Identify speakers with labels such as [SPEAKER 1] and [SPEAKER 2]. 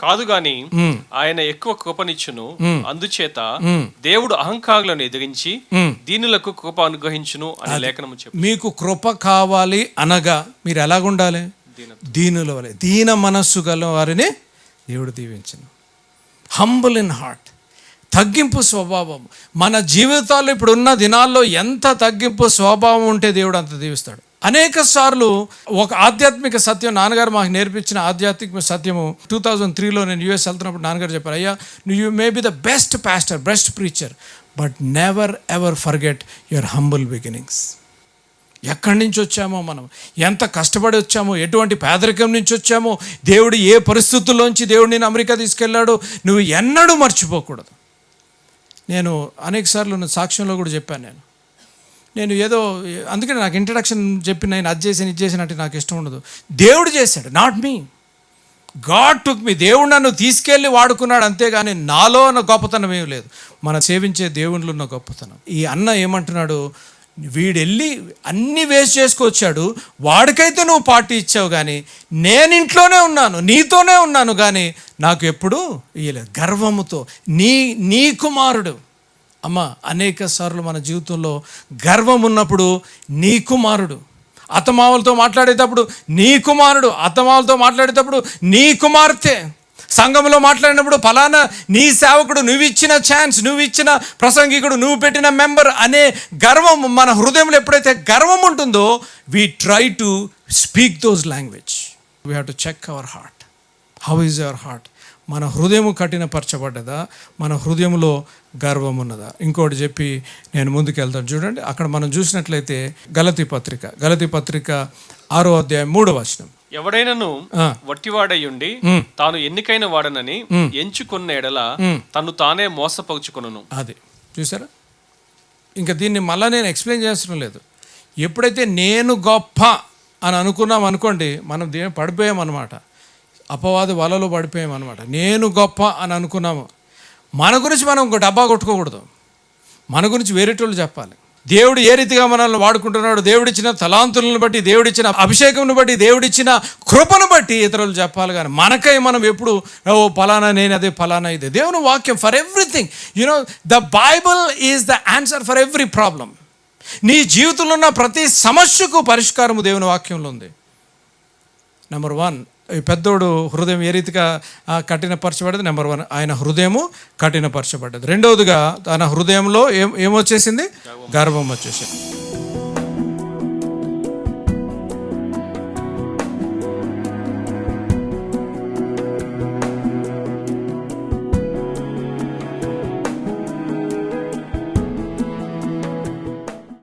[SPEAKER 1] కాదు గాని ఆయన ఎక్కువ కృపనిచ్చును. అందుచేత దేవుడు అహంకారులను ఎదిరించి దీనులకు కృప అనుగ్రహించును అనే లేఖనము చెప్పు.
[SPEAKER 2] మీకు కృప కావాలి అనగా మీరు ఎలాగుండాలి దీనుల వలె. దీన మనస్సు గల వారిని దేవుడు దీవించను. హంబుల్ ఇన్ హార్ట్ తగ్గింపు స్వభావం. మన జీవితాల్లో ఇప్పుడు ఉన్న దినాల్లో ఎంత తగ్గింపు స్వభావం ఉంటే దేవుడు అంత దీవిస్తాడు. అనేక సార్లు ఒక ఆధ్యాత్మిక సత్యం నాన్నగారు మాకు నేర్పించిన ఆధ్యాత్మిక సత్యము టూ థౌజండ్ త్రీలో నేను యూఎస్ వెళ్తున్నప్పుడు నాన్నగారు చెప్పారు అయ్యా you may be the best pastor best preacher but never ever forget your humble beginnings. ఎక్కడి నుంచి వచ్చామో మనం? ఎంత కష్టపడి వచ్చామో? ఎటువంటి పేదరికం నుంచి వచ్చామో? దేవుడు ఏ పరిస్థితుల్లోంచి దేవుడు నేను అమెరికా తీసుకెళ్ళాడో? నువ్వు ఎన్నడూ మర్చిపోకూడదు. నేను అనేక సార్లు సాక్ష్యంలో కూడా చెప్పాను నేను. నేను ఏదో అందుకని నాకు ఇంట్రడక్షన్ చెప్పి నేను అది చేసాను ఇది చేసాను అంటే నాకు ఇష్టం ఉండదు. దేవుడు చేశాడు నాట్ మీ గాడ్ టుక్ మీ దేవుడు నన్ను తీసుకెళ్ళి వాడుకున్నాడు అంతేగాని నాలో ఉన్న గొప్పతనం ఏమి లేదు. మన సేవించే దేవుళ్ళు ఉన్న గొప్పతనం. ఈ అన్న ఏమంటున్నాడు వీడెళ్ళి అన్ని వేస్ట్ చేసుకొచ్చాడు వాడికైతే నువ్వు పార్టీ ఇచ్చావు కానీ నేను ఇంట్లోనే ఉన్నాను నీతోనే ఉన్నాను కానీ నాకు ఎప్పుడు ఇయ్యలేదు. గర్వముతో నీ నీ కుమారుడు. అమ్మ అనేక సార్లు మన జీవితంలో గర్వం ఉన్నప్పుడు నీ కుమారుడు అతమావులతో మాట్లాడేటప్పుడు నీ కుమారుడు అతమావులతో మాట్లాడేటప్పుడు నీ కుమార్తె. సంఘంలో మాట్లాడినప్పుడు ఫలానా నీ సేవకుడు నువ్వు ఇచ్చిన ఛాన్స్ నువ్వు ఇచ్చిన ప్రసంగికుడు నువ్వు పెట్టిన మెంబర్ అనే గర్వం మన హృదయంలో ఎప్పుడైతే గర్వం ఉంటుందో we try to speak those language we have to check our heart how is our heart మన హృదయం కఠినపరచబడ్డదా? మన హృదయంలో గర్వం ఉన్నదా ఇంకోటి చెప్పి నేను ముందుకు వెళ్తాను చూడండి అక్కడ మనం చూసినట్లయితే గలతి పత్రిక గలతి పత్రిక ఆరో అధ్యాయం మూడో వచనం.
[SPEAKER 1] ఎవడైనను. వట్టివాడయ్యుండి తాను ఎన్నికైన వాడనని ఎంచుకున్న ఎడల తను తానే మోసపరుచుకొనును
[SPEAKER 2] అది. చూసారా? ఇంకా దీన్ని మళ్ళీ నేను ఎక్స్ప్లెయిన్ చేస్తడం లేదు. ఎప్పుడైతే నేను గొప్ప అని అనుకున్నాం అనుకోండి మనం దీని పడిపోయాం అనమాట అపవాది వలలో పడిపోయామన్నమాట. అనమాట నేను గొప్ప అని అనుకున్నాము. మన గురించి మనం ఇంకో డబ్బా కొట్టుకోకూడదు. మన గురించి వేరేటోళ్ళు చెప్పాలి. దేవుడు ఏ రీతిగా మనల్ని వాడుకుంటున్నాడు దేవుడిచ్చిన తలాంతులను బట్టి దేవుడిచ్చిన అభిషేకంను బట్టి దేవుడిచ్చిన కృపను బట్టి ఇతరులు చెప్పాలి కానీ మనకై మనం ఎప్పుడు ఓ ఫలానా నేను అదే ఫలానా ఇదే. దేవుని వాక్యం for everything you know the Bible is the answer for every problem నీ జీవితంలో ఉన్న ప్రతి సమస్యకు పరిష్కారము దేవుని వాక్యంలో ఉంది. నెంబర్ వన్ పెద్దోడు హృదయం ఏ రీతిగా కఠినపరచబడ్డది? నెంబర్ వన్ ఆయన హృదయము కఠినపరచబడ్డది. రెండవదిగా తన హృదయంలో ఏం ఏమొచ్చేసింది? గర్వం వచ్చేసింది.